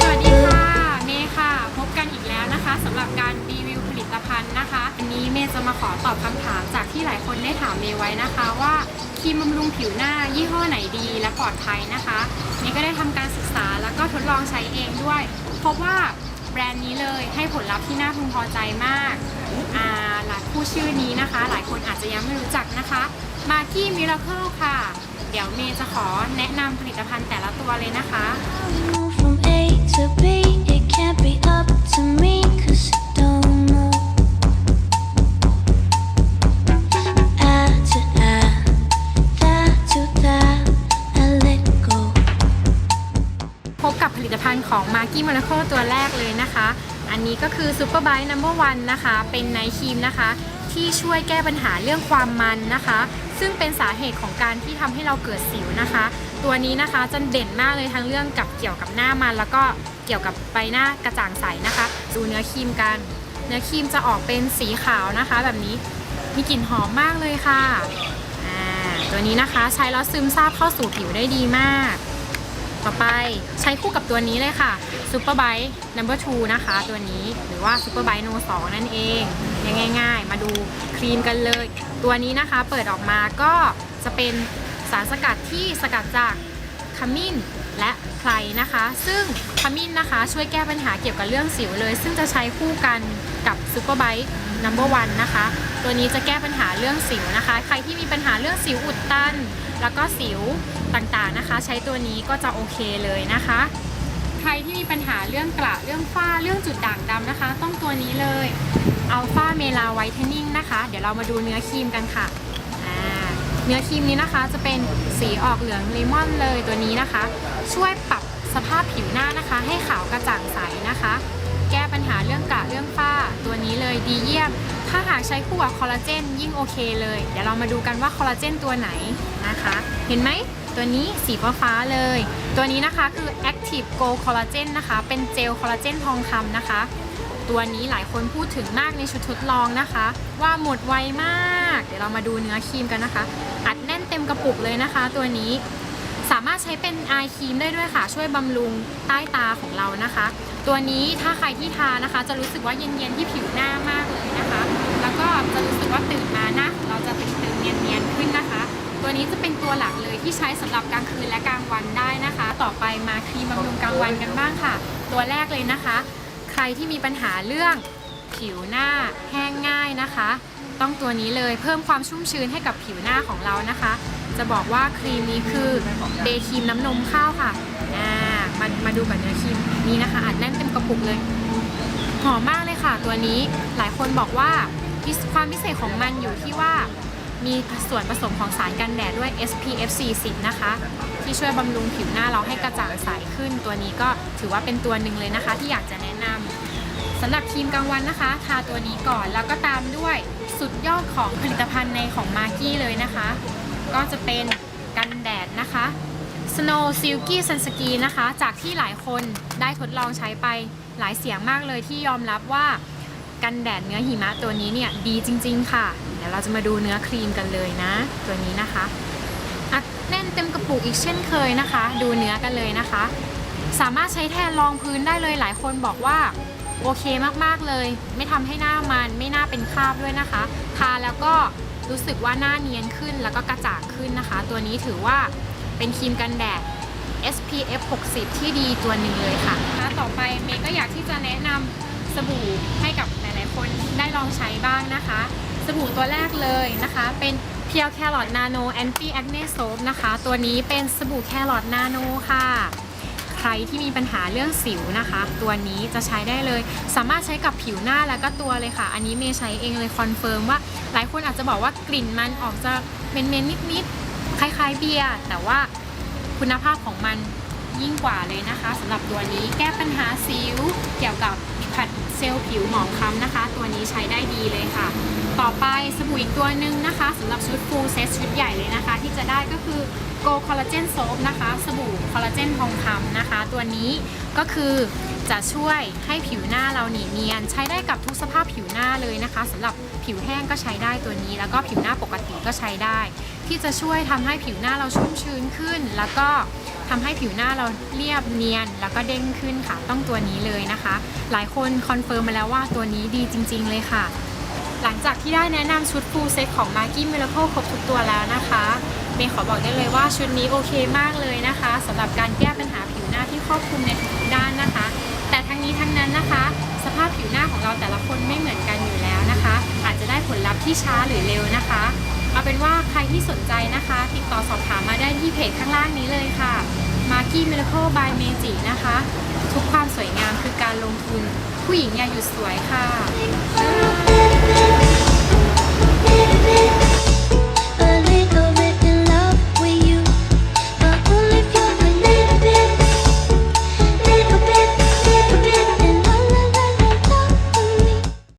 สวัสดีค่ะ เมย์ค่ะ พบกันอีกแล้วนะคะสำหรับการรีวิวผลิตภัณฑ์นะคะวันนี้เมย์จะมาขอตอบคำถามจากที่หลายคนได้ถามเมย์ไว้นะคะว่าครีมบำรุงผิวหน้ายี่ห้อไหนดีและปลอดภัยนะคะเมย์ก็ได้ทำการศึกษาแล้วก็ทดลองใช้เองด้วยพบว่าแบรนด์นี้เลยให้ผลลัพธ์ที่น่าพึงพอใจมาก หลายผู้ชื่อนี้นะคะ หลายคนอาจจะยังไม่รู้จักนะคะมากี้มิราเคิลค่ะ เดี๋ยวเมย์จะขอแนะนำผลิตภัณฑ์แต่ละตัวเลยนะคะ Move from A to B, it can't be up to me, cause I don't know. I to I, that to that, I let go. พบกับผลิตภัณฑ์ของ m a r k i Monaco ตัวแรกเลยนะคะ อันนี้ก็คือ Super Bite Number One นะคะ เป็นไนท์ครีมนะคะ ที่ช่วยแก้ปัญหาเรื่องความมันนะคะ ซึ่งเป็นสาเหตุของการที่ทำให้เราเกิดสิวนะคะ ตัวนี้นะคะจะเด่นมากเลยทั้งเรื่องกับเกี่ยวกับหน้ามัน แล้วก็เกี่ยวกับใบหน้ากระจ่างใสนะคะ ดูเนื้อครีมกัน เนื้อครีมจะออกเป็นสีขาวนะคะ แบบนี้มีกลิ่นหอมมากเลยค่ะตัวนี้นะคะใช้แล้วซึมซาบเข้าสู่ผิวได้ดีมาก ต่อไปใช้คู่กับตัวนี้เลยค่ะ Super Bite Number 2นะคะ ตัวนี้หรือว่า Super Bite No 2 นั่นเองง่าย ๆ มาดูครีมกันเลย ตัวนี้นะคะเปิดออกมาก็จะเป็นสารสกัดที่สกัดจากขมิ้นและไพรนะคะ ซึ่งขมิ้นนะคะช่วยแก้ปัญหาเกี่ยวกับเรื่องสิวเลย ซึ่งจะใช้คู่กันกับ Super Bite Number 1นะคะ ตัวนี้จะแก้ปัญหาเรื่องสิวนะคะ ใครที่มีปัญหาเรื่องสิวอุดตัน แล้วก็สิว ต่างๆนะคะ ใช้ตัวนี้ก็จะโอเคเลยนะคะ ใครที่มีปัญหาเรื่องกระเรื่องฝ้าเรื่องจุดด่างดำนะคะ ต้องตัวนี้เลยอัลฟาเมลาไวท์เทนนิ่งนะคะ เดี๋ยวเรามาดูเนื้อครีมกันค่ะเนื้อครีมนี้นะคะจะเป็นสีออกเหลืองเลมอนเลยตัวนี้นะคะ ช่วยปรับสภาพผิวหน้านะคะ ให้ขาวกระจ่างใสนะคะ แก้ปัญหาเรื่องกระเรื่องฝ้า ตัวนี้เลยดีเยี่ยม ถ้าหากใช้คู่กับคอลลาเจนยิ่งโอเคเลย เดี๋ยวเรามาดูกันว่าคอลลาเจนตัวไหนนะคะ เห็นไหม ตัวนี้สีฟ้าฟ้าเลย ตัวนี้นะคะคือ Active Go Collagen นะคะ เป็นเจลคอลลาเจนทองคำนะคะ ตัวนี้หลายคนพูดถึงมากในชุดทดลองนะคะ ว่าหมดไวมาก เดี๋ยวเรามาดูเนื้อครีมกันนะคะ อัดแน่นเต็มกระปุกเลยนะคะ ตัวนี้สามารถใช้เป็นอายครีมได้ด้วยค่ะ ช่วยบำรุงใต้ตาของเรานะคะ ตัวนี้ถ้าใครที่ทานะคะ จะรู้สึกว่าเย็นๆที่ผิวหน้ามากเลยนะคะ แล้วก็จะรู้สึกว่าตื่นมาหน้าของเราจะตึงๆเนียน ตัวหลักเลยที่ใช้สำหรับกลางคืนและกลางวันได้นะคะ ต่อไปมาครีมบำรุงกลางวันกันบ้างค่ะ ตัวแรกเลยนะคะ ใครที่มีปัญหาเรื่องผิวหน้าแห้งง่ายนะคะ ต้องตัวนี้เลยเพิ่มความชุ่มชื้นให้กับผิวหน้าของเรานะคะ จะบอกว่าครีมนี้คือเดย์ครีมน้ำนมข้าวค่ะอ่ามามาดูกับเนื้อครีมนี้นะคะอัดแน่นเต็มกระปุกเลยหอมมากเลยค่ะ ตัวนี้หลายคนบอกว่าความพิเศษของมันอยู่ที่ว่า มีส่วนผสมของสารกันแดดด้วย SPF 40 นะคะ ที่ช่วยบำรุงผิวหน้าเราให้กระจ่างใสขึ้น ตัวนี้ก็ถือว่าเป็นตัวหนึ่งเลยนะคะ ที่อยากจะแนะนำสำหรับครีมกลางวันนะคะ ทาตัวนี้ก่อนแล้วก็ตามด้วยสุดยอดของผลิตภัณฑ์ในของมา r กี้เลยนะคะ ก็จะเป็นกันแดดนะคะ Snow Silky Sunscreen นะคะ จากที่หลายคนได้ทดลองใช้ไปหลายเสียงมากเลยที่ยอมรับว่า กันแดดเนื้อหิมะตัวนี้เนี่ยดีจริง ๆ ค่ะ เดี๋ยวเราจะมาดูเนื้อครีมกันเลยนะ ตัวนี้นะคะอัดแน่นเต็มกระปุกอีกเช่นเคยนะคะ ดูเนื้อกันเลยนะคะ สามารถใช้แทนรองพื้นได้เลยหลายคนบอกว่าโอเคมากๆเลย ไม่ทำให้หน้ามันไม่น่าเป็นคราบด้วยนะคะ ทาแล้วก็รู้สึกว่าหน้าเนียนขึ้นแล้วก็กระจ่างขึ้นนะคะ ตัวนี้ถือว่าเป็นครีมกันแดด SPF 60 ที่ดีตัวหนึ่งเลยค่ะนะต่อไปเมย์ก็อยากที่จะแนะนำ สบู่ให้กับหลายๆคนได้ลองใช้บ้างนะคะ สบู่ตัวแรกเลยนะคะ เป็นเพียวแครอทนาโนแอนตี้แอคเนโซฟนะคะ ตัวนี้เป็นสบู่แครอทนาโนค่ะใครที่มีปัญหาเรื่องสิวนะคะ ตัวนี้จะใช้ได้เลย สามารถใช้กับผิวหน้าแล้วก็ตัวเลยค่ะ อันนี้เมย์ใช้เองเลยคอนเฟิร์มว่า หลายคนอาจจะบอกว่ากลิ่นมันออกจะเมนๆนิดๆคล้ายๆเบียร์แต่ว่าคุณภาพของมันยิ่งกว่าเลยนะคะสำหรับตัวนี้แก้ปัญหาสิวเกี่ยวกับ ซลล์ผิวหมองคล้ำนะคะ ตัวนี้ใช้ได้ดีเลยค่ะ ต่อไปสบู่อีกตัวหนึ่งนะคะสำหรับชุด full set ชุดใหญ่เลยนะคะ ที่จะได้ก็คือ Go Collagen Soap นะคะ สบู่คอลลาเจนทองคำนะคะ ตัวนี้ก็คือจะช่วยให้ผิวหน้าเราหนีเนียน ใช้ได้กับทุกสภาพผิวหน้าเลยนะคะสำหรับผิวแห้งก็ใช้ได้ตัวนี้ แล้วก็ผิวหน้าปกติก็ใช้ได้ ที่จะช่วยทำให้ผิวหน้าเราชุ่มชื้นขึ้น แล้วก็ ทำให้ผิวหน้าเราเรียบเนียน แล้วก็เด้งขึ้นค่ะ ต้องตัวนี้เลยนะคะ หลายคนคอนเฟิร์มมาแล้วว่าตัวนี้ดีจริง ๆ เลยค่ะ หลังจากที่ได้แนะนำชุด full set ของ m a r k i Miracle ครบทุกตัวแล้วนะคะเมย์ขอบอกได้เลยว่าชุดนี้โอเคมากเลยนะคะสำหรับการแก้ปัญหาผิวหน้าที่ครอบคลุมในทุกด้านนะคะ แต่ทั้งนี้ทั้งนั้นนะคะ สภาพผิวหน้าของเราแต่ละคนไม่เหมือนกันอยู่แล้วนะคะ อาจจะได้ผลลัพธ์ที่ช้าหรือเร็วนะคะ เอาเป็นว่าใครที่สนใจนะคะ ติดต่อสอบถามมาได้ที่เพจข้างล่างนี้เลยค่ะ กี้มิรเคิลบายเมจินะคะ ทุกความสวยงามคือการลงทุน ผู้หญิงอย่าหยุดสวยค่ะ